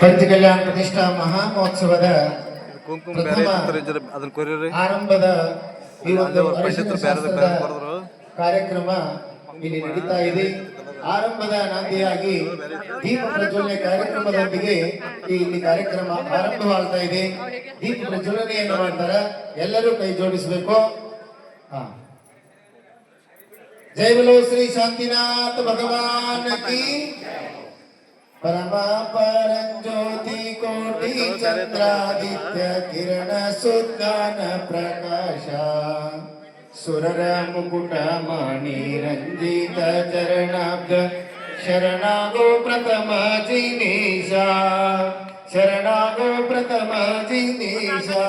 ಪ್ರಥಮ ಕಲ್ಯಾಣ ಪ್ರತಿಷ್ಠಾ ಮಹಾ ಕೊರಿರಿ ಆರಂಭದ ಈ ಒಂದು ಕಾರ್ಯಕ್ರಮ ಇಲ್ಲಿ ನಡೀತಾ ಇದೆ. ಆರಂಭದ ನಾಂದಿಯಾಗಿ ದೀಪ ಪ್ರಜ್ವಲನೆ ಕಾರ್ಯಕ್ರಮದೊಂದಿಗೆ ಇಲ್ಲಿ ಕಾರ್ಯಕ್ರಮ ಆರಂಭವಾಗ್ತಾ ಇದೆ. ದೀಪ ಪ್ರಜ್ವಲನೆಯನ್ನು ಮಾಡ್ತಾರ. ಎಲ್ಲರೂ ಕೈ ಜೋಡಿಸಬೇಕು. ಜೈ ಬಲೋ ಶ್ರೀ ಶಾಂತಿನಾಥ ಭಗವಾನ್ ಕಿ. ಪರಂಜ್ಯೋತಿ ಕೋಟಿ ಚಂದ್ರಾದಿತ್ಯ ಕಿರಣ ಸುಜ್ಞಾನ सुररामुकुटमाणि रञ्जित चरणाब्द शरणागो प्रथमा जिनीशा शरणागो प्रथमा जिनीशा